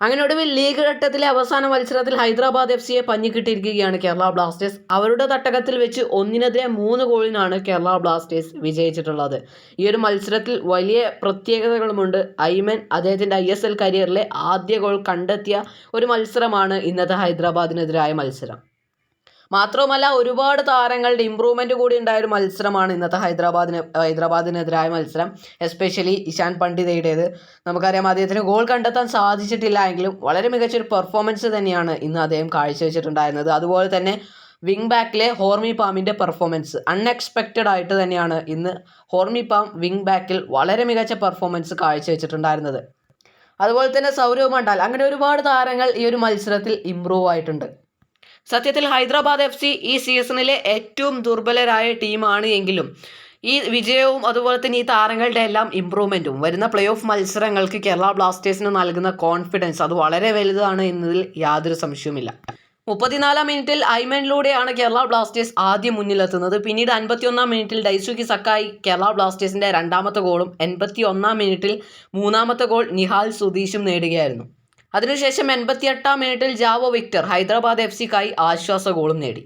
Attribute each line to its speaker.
Speaker 1: അങ്ങനെ ഒടുവിൽ ലീഗ് ഘട്ടത്തിലെ അവസാന മത്സരത്തിൽ ഹൈദരാബാദ് എഫ് സിയെ പഞ്ഞിക്കിട്ടിരിക്കുകയാണ് കേരള ബ്ലാസ്റ്റേഴ്സ്. അവരുടെ തട്ടകത്തിൽ വെച്ച് ഒന്നിനെതിരെ മൂന്ന് ഗോളിനാണ് കേരള ബ്ലാസ്റ്റേഴ്സ് വിജയിച്ചിട്ടുള്ളത്. ഈ ഒരു മത്സരത്തിൽ വലിയ പ്രത്യേകതകളുമുണ്ട്. ഐമൻ അദ്ദേഹത്തിന്റെ ഐ എസ് എൽ കരിയറിലെ ആദ്യ ഗോൾ കണ്ടെത്തിയ ഒരു മത്സരമാണ് ഇന്നത്തെ ഹൈദരാബാദിനെതിരായ മത്സരം. മാത്രവുമല്ല ഒരുപാട് താരങ്ങളുടെ ഇമ്പ്രൂവ്മെന്റ് കൂടി ഉണ്ടായ ഒരു മത്സരമാണ് ഇന്നത്തെ ഹൈദരാബാദിന് ഹൈദരാബാദിനെതിരായ മത്സരം. എസ്പെഷ്യലി ഇഷാൻ പണ്ഡിതയുടേത്. നമുക്കറിയാം അദ്ദേഹത്തിന് ഗോൾ കണ്ടെത്താൻ സാധിച്ചിട്ടില്ല എങ്കിലും വളരെ മികച്ചൊരു പെർഫോമൻസ് തന്നെയാണ് ഇന്ന് അദ്ദേഹം കാഴ്ചവെച്ചിട്ടുണ്ടായിരുന്നത്. അതുപോലെ തന്നെ വിങ് ബാക്കിലെ ഹോർമി പാമിന്റെ പെർഫോമൻസ് അൺഎക്സ്പെക്റ്റഡ് ആയിട്ട് തന്നെയാണ് ഇന്ന് ഹോർമി പാം വിങ് ബാക്കിൽ വളരെ മികച്ച പെർഫോമൻസ് കാഴ്ചവെച്ചിട്ടുണ്ടായിരുന്നത്. അതുപോലെ തന്നെ സൗരവ് മണ്ഡാൽ അങ്ങനെ ഒരുപാട് താരങ്ങൾ ഈ ഒരു മത്സരത്തിൽ ഇമ്പ്രൂവ് ആയിട്ടുണ്ട്. സത്യത്തിൽ ഹൈദരാബാദ് എഫ് സി ഈ സീസണിലെ ഏറ്റവും ദുർബലരായ ടീമാണ് എങ്കിലും ഈ വിജയവും അതുപോലെ തന്നെ ഈ താരങ്ങളുടെ എല്ലാം ഇമ്പ്രൂവ്മെന്റും വരുന്ന പ്ലേ ഓഫ് മത്സരങ്ങൾക്ക് കേരള ബ്ലാസ്റ്റേഴ്സിന് നൽകുന്ന കോൺഫിഡൻസ് അത് വളരെ വലുതാണ് എന്നതിൽ യാതൊരു സംശയവുമില്ല. മുപ്പത്തിനാലാം മിനിറ്റിൽ ഐമനിലൂടെയാണ് കേരള ബ്ലാസ്റ്റേഴ്സ് ആദ്യം മുന്നിലെത്തുന്നത്. പിന്നീട് അൻപത്തിയൊന്നാം മിനിറ്റിൽ ഡൈസുക്കി സക്കായി കേരള ബ്ലാസ്റ്റേഴ്സിന്റെ രണ്ടാമത്തെ ഗോളും എൺപത്തി ഒന്നാം മിനിറ്റിൽ മൂന്നാമത്തെ ഗോൾ നിഹാൽ സുധീഷും നേടുകയായിരുന്നു. അതിനുശേഷം എൺപത്തിയെട്ടാം മിനിറ്റിൽ ജാവോ വിക്ടർ ഹൈദരാബാദ് എഫ് സിക്കായി ആശ്വാസ ഗോളും നേടി.